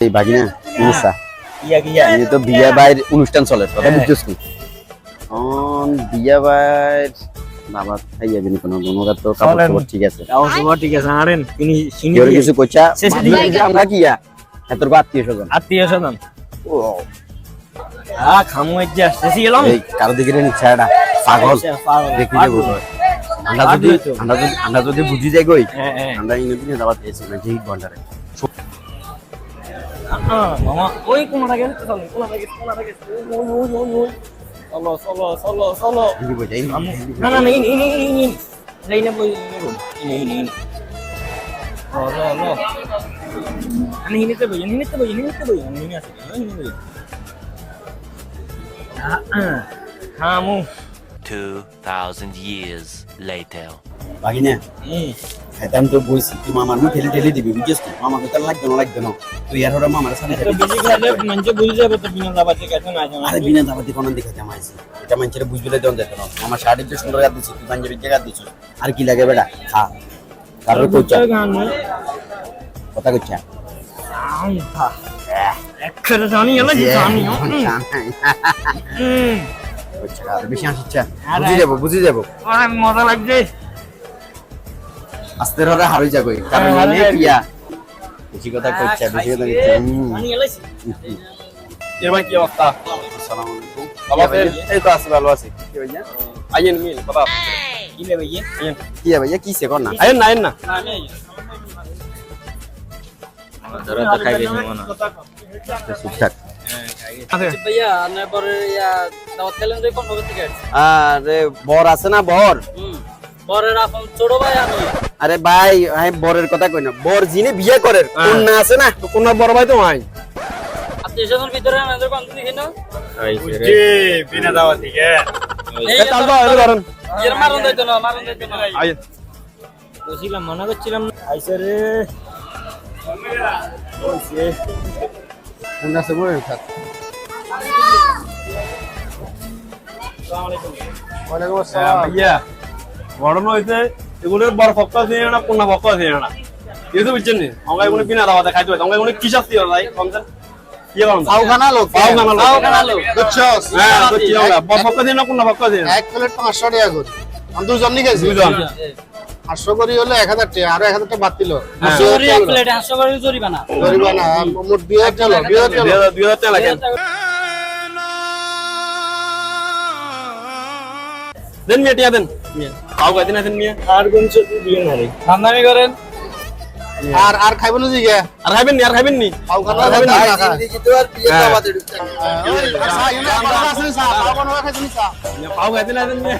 এই বাগিনা নিসা। ইয়া গিয়া এই তো বিয়া বাইর অনুষ্ঠান চলে কথা হ্যাঁ। বুঝছিস অন বিয়া বাইর বাবা খাইয়া বিনি কোনো গুণগার তো কাপড়। ঠিক আছে। ঠিক আছে আরেন তিনি কেউ কিছু কইছা আমরা কি ইয়া? এত আত্মীয় স্বজন। আত্মীয় স্বজন। ও। আ খামু এজ্জা শেষে গেলাম। এই কারও দিকে নিচ্ছে এটা পাগল। আচ্ছা, দেখি যে বুঝো আমরা যদি। আমরা যদি বুঝি যাই গই হ্যাঁ হ্যাঁ। আমরা ইনে দিনে দাওয়াত দিয়েছি না যে ঘন্টারে আহ, মামা ওই কোনটা গেছে তো চলো কোনটা গেছে কোনটা গেছে ওই ওই ওই ওই চলো চলো চলো চলো দিদি কই যাই আমু- না না নেই নেই নেই নেই নেই নেই না বই নেই নেই লো লো লো আমি হিনেতে বই হিনেতে বই হিনেতে বই আমি হিনে আছে হিনে বই হ্যাঁ আমু 2,000 years later. বাগিনা হুম খাইতাম তো বইছি তুই মামার মুখ ঠেলে ঠেলে দিবি বুঝছিস কি মামা তো লাগবে না লাগবে না। তুই আর ওরা মামার সাথে তো বেশি খাইলে মানুষে বুঝে যাবে তো বিনা দাবাতে গেছে না আরে বিনা দাবাতি কোন দিকে জামাইছি এটা মানুষের বুঝবিলে দেন যেত না আমার শাড়ি যে সুন্দর গাদ দিছিস তুই পাঞ্জাবির জায়গা দিছিস আর কি লাগে বেটা? খা। কারোর কইছা। কথা কইছা। একসাথে জানি এলা জানি হুম। আর বেশি হাসিচ্ছা বুঝি যাব বুঝি যাব। মজা লাগছে। আস্তে ধরে হারই যাব কারণ হ্যাঁ, মানে কিয়া বেশি কথা কইছা বেশি কথা কইছা এলাইছি এবার কি অবস্থা? আসসালামু আলাইকুম। ভালো এই তো আছি ভালো আছি। কি ভাইয়া? আইয়েন মিল কি লে ভাইয়া? কি ভাইয়া কি সে কর না? আইয়েন না আইয়েন না। ধরে গেছি মনে কোন ভাবে থেকে? আসছে আরে বর আছে না বর? পরের আপন ছোট ভাই আমি। আরে ভাই আমি বরের কথা কই না। বর যিনি বিয়ে করেন কন্যা আছে না? তো কোন বড় ভাই তো আত্মীয় স্বজন ভিতরে আমাদের কোন দেখি না? জি বিনা দাওয়া থেকে এই তাল তো এর ধরেন এর মারুন দিত না মারুন দিত না। আইয়েন বসিলাম মনে করছিলাম রে। ওয়ালাইকুম আসসালাম। ভাইয়া। ঘটনা হইছে এগুলোর বড় পক্ষ আছে না কোন পক্ষ আছে না। এই বুঝছেন নি? আমরা এগুলো বিনা দাওয়াতে খাইতে হয় আমরা এগুলো কি শাস্তি হয় ভাই? কমছেন হ্যাঁ এক পাঁচশো করে। হলে হাজার টাকা আরও হাজার টাকা জরিমানা। জরিমানা মোট দুই হাজার দুই হাজার টাকা। দেন মিয়া দেন। পাও গাইতে আছেন দেন মিয়া আর কোন ছবি দিয়ে না রে ধান্দামি করেন আর আর খাইব না জিগে আর খাইবেন নি আর খাইবেন নি পাওখানা খাইবেন নি টাকা হ্যাঁ। খাই। পাও খাও না আছেন মিয়া